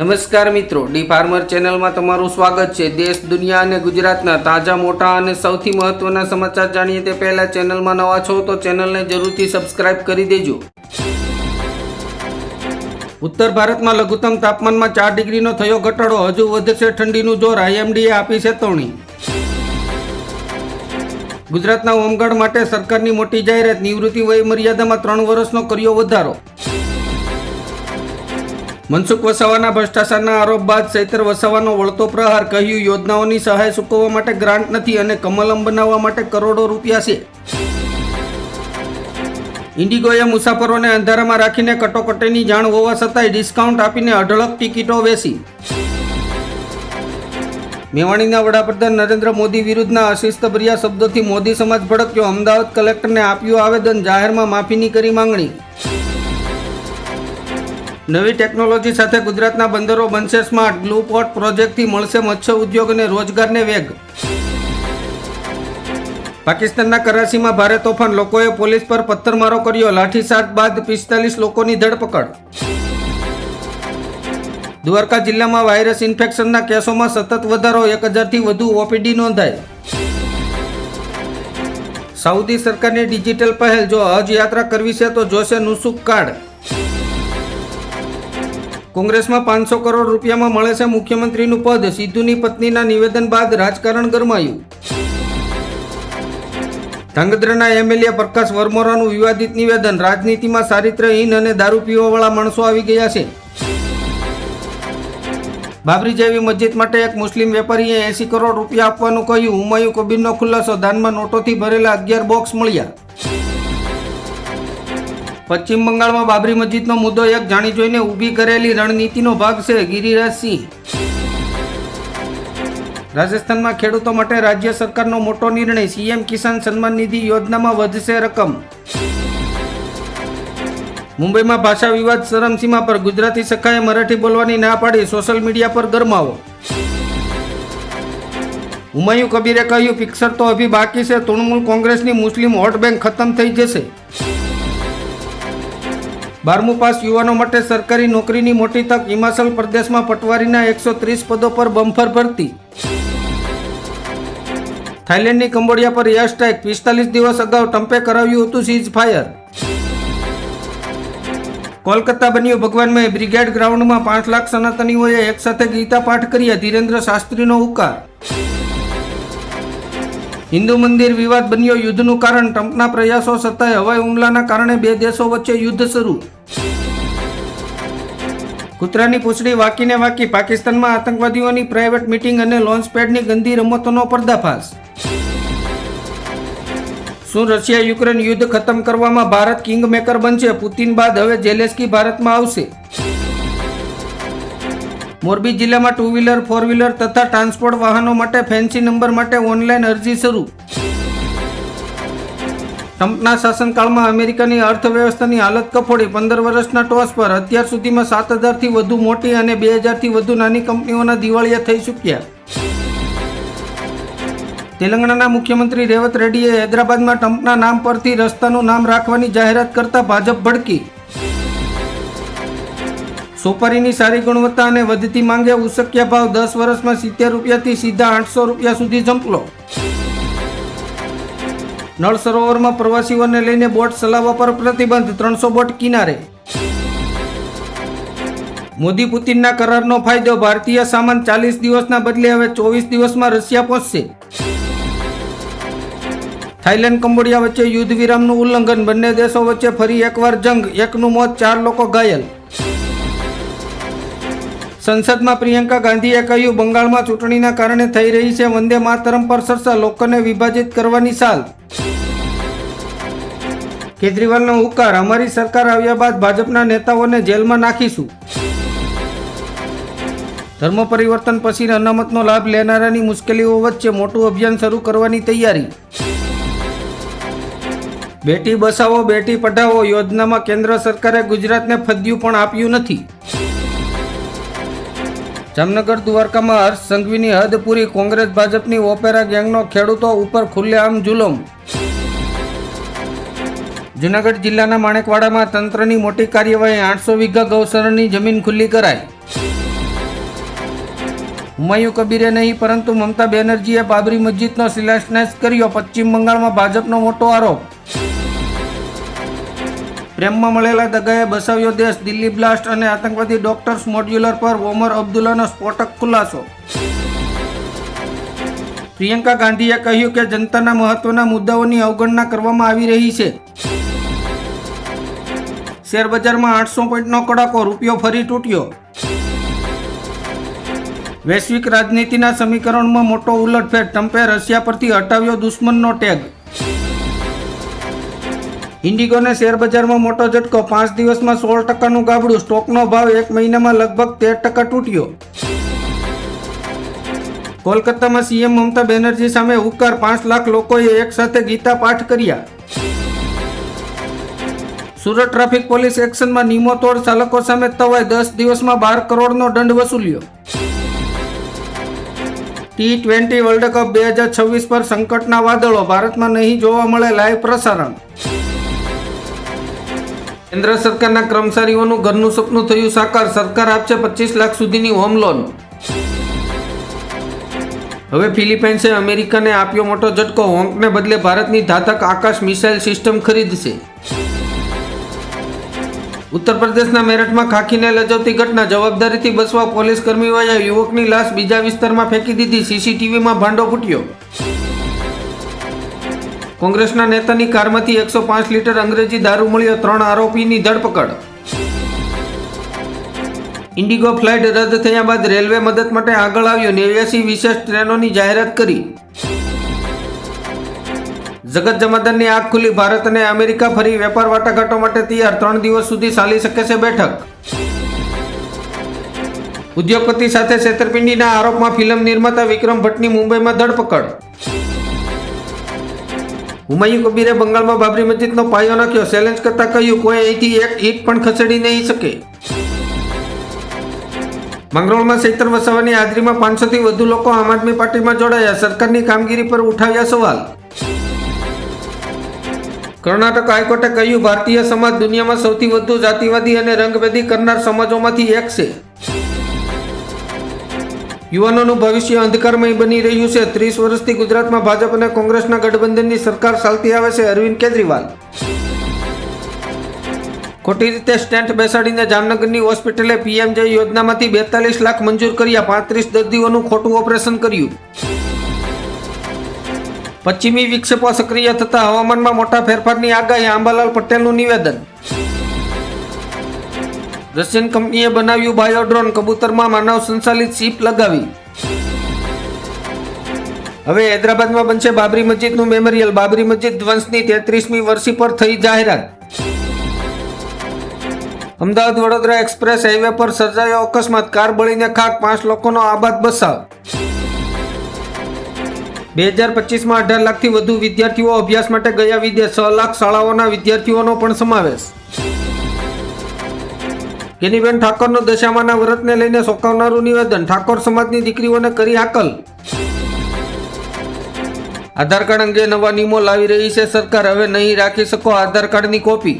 નમસ્કાર મિત્રો D farmer ચેનલમાં તમારું સ્વાગત છે. દેશ, દુનિયા અને ગુજરાતના તાજા, મોટા અને સૌથી મહત્વના સમાચાર જાણીએ તે પહેલા ચેનલમાં નવા છો તો ચેનલને જરૂરથી સબસ્ક્રાઇબ કરી દેજો. ઉત્તર ભારતમાં લઘુત્તમ તાપમાનમાં ચાર ડિગ્રીનો થયો ઘટાડો. હજુ વધશે ઠંડીનું જોર. આઈએમડીએ આપી ચેતવણી ગુજરાતના હોમગાર્ડ માટે સરકારની મોટી જાહેરાત. નિવૃત્તિ વય મર્યાદામાં ત્રણ વર્ષનો કર્યો વધારો. મનસુખ વસાવાના ભ્રષ્ટાચારના આરોપ બાદ ચૈતર વસાવાનો વળતો પ્રહાર કહ્યું, યોજનાઓની સહાય ચૂકવવા માટે ગ્રાન્ટ નથી અને કમલમ બનાવવા માટે કરોડો રૂપિયા છે. ઇન્ડિગોએ મુસાફરોને અંધારામાં રાખીને કટોકટીની જાણ હોવા છતાંય ડિસ્કાઉન્ટ આપીને અઢળક ટિકિટો વેચી. મેવાણીના વડાપ્રધાન નરેન્દ્ર મોદી વિરુદ્ધના અશિસ્તભર્યા શબ્દોથી મોદી સમાજ ભડક્યો. અમદાવાદ કલેક્ટરને આપ્યું આવેદન, જાહેરમાં માફીની કરી માંગણી. નવી ટેકનોલોજી સાથે ગુજરાતના બંદરો બનશે સ્માર્ટ. બ્લુ પોર્ટ પ્રોજેક્ટથી મળશે મત્સ્ય ઉદ્યોગ અને રોજગારને વેગ. પાકિસ્તાનના કરાચીમાં ભારે તોફાન. લોકોએ પોલીસ પર પથ્થરમારો કર્યો. લાઠીચાર્જ બાદ પિસ્તાલીસ લોકોની ધરપકડ. દ્વારકા જિલ્લામાં વાયરસ ઇન્ફેક્શનના કેસોમાં સતત વધારો. એક હજારથી વધુ ઓપીડી નોંધાઈ. સાઉદી સરકારની ડિજિટલ પહેલ. જો હજ યાત્રા કરવી છે તો જોશે નુસુક કાર્ડ કોંગ્રેસમાં પાંચસો કરોડ રૂપિયામાં મળે છે મુખ્યમંત્રીનું પદ. સિદ્ધુની પત્નીના નિવેદન બાદ રાજકારણ ગરમાયું. ધાંગધ્રાના એમએલએ પ્રકાશ વરમોરાનું વિવાદિત નિવેદન. રાજનીતિમાં ચારિત્રહીન અને દારૂ પીવાવાળા માણસો આવી ગયા છે. બાબરી જેવી મસ્જિદ માટે એક મુસ્લિમ વેપારીએ એસી કરોડ રૂપિયા આપવાનું કહ્યું. હુમાયુ કબીરનો ખુલાસો. દાનમાં નોટોથી ભરેલા અગિયાર બોક્સ મળ્યા. પશ્ચિમ બંગાળમાં બાબરી મસ્જિદનો મુદ્દો એક જાણી જોઈને ઊભી કરેલી રણનીતિનો ભાગ છે ગિરિરાજસિંહ રાજસ્થાનમાં ખેડૂતો માટે રાજ્ય સરકારનો મોટો નિર્ણય, સીએમ કિસાન સન્માન નિધિ યોજનામાં વધશે રકમ. મુંબઈમાં ભાષા વિવાદ ચરમસીમા પર ગુજરાતી સખાએ મરાઠી બોલવાની ના પાડી, સોશિયલ મીડિયા પર ગરમાવો. હુમાયુ કબીરે કહ્યું, પિક્ચર તો અભી બાકી છે, તૃણમૂલ કોંગ્રેસની મુસ્લિમ વોટ બેંક ખતમ થઈ જશે. બારમું પાસ યુવાનો માટે સરકારી નોકરીની મોટી તક હિમાચલ પ્રદેશમાં પટવારીના એકસો ત્રીસ પદો પર બમ્ફર ભરતી. થાઇલેન્ડની કંબોડિયા પર એર સ્ટ્રાઇક પિસ્તાલીસ દિવસ અગાઉ ટ્રમ્પે કરાવ્યું હતું સીઝ ફાયર કોલકાતા બન્યું ભગવાનમય બ્રિગેડ ગ્રાઉન્ડમાં પાંચ લાખ સનાતનીઓએ એકસાથે ગીતા પાઠ કર્યા ધીરેન્દ્ર શાસ્ત્રીનો હુકાર હિન્દુ મંદિર વિવાદ બન્યો યુદ્ધનું કારણ ટ્રમ્પના પ્રયાસો છતાંય હવાઈ હુમલાના કારણે બે દેશો વચ્ચે યુદ્ધ શરૂ. કૂતરાની પૂંછડી વાકીને વાકી પાકિસ્તાનમાં આતંકવાદીઓની પ્રાઇવેટ મિટિંગ અને લોન્ચપેડની ગંદી રમતોનો પર્દાફાશ. શું રશિયા યુક્રેન યુદ્ધ ખતમ કરવામાં ભારત કિંગ મેકર બનશે? પુતિન બાદ હવે જેલેસ્કી ભારતમાં આવશે. મોરબી જિલ્લામાં ટુ વ્હીલર ફોર વ્હીલર તથા ટ્રાન્સપોર્ટ વાહનો માટે ફેન્સી નંબર માટે ઓનલાઈન અરજી શરૂ. ટ્રમ્પના શાસનકાળમાં અમેરિકાની અર્થવ્યવસ્થાની હાલત કફોડી. પંદર વર્ષના ટોચ પર અત્યાર સુધીમાં સાત હજારથી વધુ મોટી અને બે હજારથી વધુ નાની કંપનીઓના દિવાળિયા થઈ ચૂક્યા. તેલંગાણાના મુખ્યમંત્રી રેવત રેડ્ડીએ હૈદરાબાદમાં ટ્રમ્પના નામ પરથી રસ્તાનું નામ રાખવાની જાહેરાત કરતા ભાજપ ભડકી. સોપારીની સારી ગુણવત્તા અને વધતી માંગે ઉશક્ય ભાવ દસ વર્ષમાં સિત્તેર રૂપિયાથી સીધા આઠસો રૂપિયા સુધી જંપલો. નળ સરોવરમાં પ્રવાસીઓને લઈને બોટ ચલાવવા પર પ્રતિબંધ ત્રણસો બોટ કિનારે. મોદી પુતિનના કરારનો ફાયદો ભારતીય સામાન ચાલીસ દિવસના બદલે હવે ચોવીસ દિવસમાં રશિયા પહોંચશે. થાઇલેન્ડ, કંબોડિયા વચ્ચે યુદ્ધ વિરામનું ઉલ્લંઘન, બંને દેશો વચ્ચે ફરી એકવાર જંગ, એકનું મોત, ચાર લોકો ઘાયલ. સંસદમાં પ્રિયંકા ગાંધીએ કહ્યું, બંગાળમાં ચૂંટણીના કારણે થઈ રહી છે વંદે માતરમ પર સરસા લોકોને વિભાજિત કરવાની સાલ. કેજરીવાલનો હુકાર અમારી સરકાર આવ્યા બાદ ભાજપના નેતાઓને જેલમાં નાખીશું. ધર્મ પરિવર્તન પછી અનામતનો લાભ લેનારાની મુશ્કેલીઓ વચ્ચે મોટું અભિયાન શરૂ કરવાની તૈયારી. બેટી બસાવો બેટી પઢાવો યોજનામાં કેન્દ્ર સરકારે ગુજરાતને ફદ્યું પણ આપ્યું નથી. જામનગર દ્વારકામાં હર્ષ સંઘવીની હદ પૂરી કોંગ્રેસ ભાજપની ઓપેરા ગેંગનો ખેડૂતો ઉપર ખુલ્લેઆમ જુલમ. જુનાગઢ જિલ્લાના માણેકવાડામાં તંત્રની મોટી કાર્યવાહી આઠસો વીઘા ગૌસરણની જમીન ખુલ્લી કરાઈ. હુમાયુ કબીરે નહીં, પરંતુ મમતા બેનર્જીએ બાબરી મસ્જિદનો શિલાન્યાસ કર્યો. પશ્ચિમ બંગાળમાં ભાજપનો મોટો આરોપ. પ્રેમમાં મળેલા દગાએ બસાવ્યો દેશ, દિલ્હી બ્લાસ્ટ અને આતંકવાદી ડોક્ટર્સ મોડ્યુલર પર ઓમર અબ્દુલ્લાનો સ્ફોટક ખુલાસો. પ્રિયંકા ગાંધીએ કહ્યું કે જનતાના મહત્વના મુદ્દાઓની અવગણના કરવામાં આવી રહી છે. શેર બજારમાં આઠસો પોઈન્ટનો કડાકો, રૂપિયો ફરી તૂટ્યો. વૈશ્વિક રાજનીતિના સમીકરણમાં મોટો ઉલટફેર, ટ્રમ્પે રશિયા પરથી હટાવ્યો દુશ્મનનો ટેગ. ઇન્ડિગોને શેરબજારમાં મોટો ઝટકો, પાંચ દિવસમાં સોળ ટકાનું ગાબડું, સ્ટોકનો ભાવ એક મહિનામાં લગભગ તેર ટકા તૂટ્યો. કોલકાતામાં સીએમ મમતા બેનર્જી સામે હુકાર, પાંચ લાખ લોકોએ એક સાથે ગીતા પાઠ કર્યા. સુરત ટ્રાફિક પોલીસ એક્શનમાં નિયમો તોડ ચાલકો સામે તવાય દસ દિવસમાં બાર કરોડનો દંડ વસૂલ્યો. ટી ટ્વેન્ટી વર્લ્ડ કપ બે હજાર છવ્વીસ પર સંકટના વાદળો, ભારતમાં નહીં જોવા મળે લાઈવ પ્રસારણ. કેન્દ્ર સરકારના કર્મચારીઓનું ઘરનું સપનું થયું સાકાર, સરકાર આપશે પચીસ લાખ સુધીની હોમ લોન. હવે ફિલિપાઇન્સે અમેરિકાને આપ્યો મોટો ઝટકો હોંકને બદલે ભારતની ધાતક આકાશ મિસાઇલ સિસ્ટમ ખરીદશે. ઉત્તર પ્રદેશના મેરઠમાં ખાખીને લજવતી ઘટના જવાબદારીથી બસવા પોલીસ કર્મીઓએ યુવકની લાશ બીજા વિસ્તારમાં ફેંકી દીધી. સીસીટીવીમાં ભાંડો ફૂટ્યો. કોંગ્રેસના નેતાની કારમાંથી એકસો પાંચ લીટર અંગ્રેજી દારૂ મળ્યો. ત્રણ આરોપીની ધરપકડ. ઇન્ડિગો ફ્લાઇટ રદ થયા બાદ રેલવે મદદ માટે આગળ આવ્યો. નેવ્યાસી વિશેષ ટ્રેનોની જાહેરાત કરી. જગત જમાદારની આગ ખુલી ભારત અને અમેરિકા ફરી વેપાર વાટાઘાટો માટે તૈયાર. ત્રણ દિવસ સુધી ચાલી શકે છે બેઠક. ઉદ્યોગપતિ સાથે છેતરપિંડીના આરોપમાં ફિલ્મ નિર્માતા વિક્રમ ભટ્ટની મુંબઈમાં ધરપકડ. હુમાયુ કબીરે બંગાળમાં બાબરી મસ્જિદનો પાયો નાખ્યો. ચેલેન્જ કરતા કહ્યું, કોઈ અહીંથી એક ઈટ પણ ખસેડી નહીં શકે. મંગરોળમાં ચૈત્ર વસાવાની હાજરીમાં પાંચસોથી વધુ લોકો આમ આદમી પાર્ટીમાં જોડાયા. સરકારની કામગીરી પર ઉઠાવ્યા સવાલ. કર્ણાટક હાઈકોર્ટે કહ્યું, ભારતીય સમાજ દુનિયામાં સૌથી વધુ જાતિવાદી અને રંગભેદી કરનાર સમાજોમાંથી એક છે. યુવાનોનું ભવિષ્ય અંધકારમય બની રહ્યું છે. ત્રીસ વર્ષથી ગુજરાતમાં ભાજપ અને કોંગ્રેસના ગઠબંધનની સરકાર ચાલતી આવે છે, અરવિંદ કેજરીવાલ. ખોટી રીતે સ્ટેન્ટ બેસાડીને જામનગરની હોસ્પિટલે પીએમજે યોજનામાંથી બેતાલીસ લાખ મંજૂર કર્યા, પાંત્રીસ દર્દીઓનું ખોટું ઓપરેશન કર્યું. પશ્ચિમી વિક્ષેપો સક્રિય થતા હવામાનમાં મોટા ફેરફારની આગાહી આંબાલાલ પટેલનું નિવેદન. રશિયન કંપનીએ બનાવ્યું બાયોડ્રોન કબૂતરમાં માનવ સંચાલિત શીપ લગાવી. હવે હૈદરાબાદમાં બનશે બાબરી મસ્જિદનું મેમોરિયલ. બાબરી મસ્જિદ ધ્વંસની તેત્રીસમી વર્ષી પર થઈ જાહેરાત. અમદાવાદ વડોદરા એક્સપ્રેસ હાઈવે પર સર્જાયો અકસ્માત. કાર બળીને ખાક પાંચ લોકોનો આબાદ બસાવ. બે હજાર પચીસમાં અઢાર લાખથી વધુ વિદ્યાર્થીઓ અભ્યાસ માટે ગયા વિદેશ છ લાખ શાળાઓના વિદ્યાર્થીઓનો પણ સમાવેશ. ગેનીબેન ઠાકોરનો દશામાના વ્રતને લઈને ચોંકાવનારું નિવેદન, ઠાકોર સમાજની દીકરીઓને કરી હાકલ. આધાર કાર્ડ અંગે નવા નિયમો લાવી રહી છે સરકાર. હવે નહીં રાખી શકો આધાર કાર્ડની કોપી.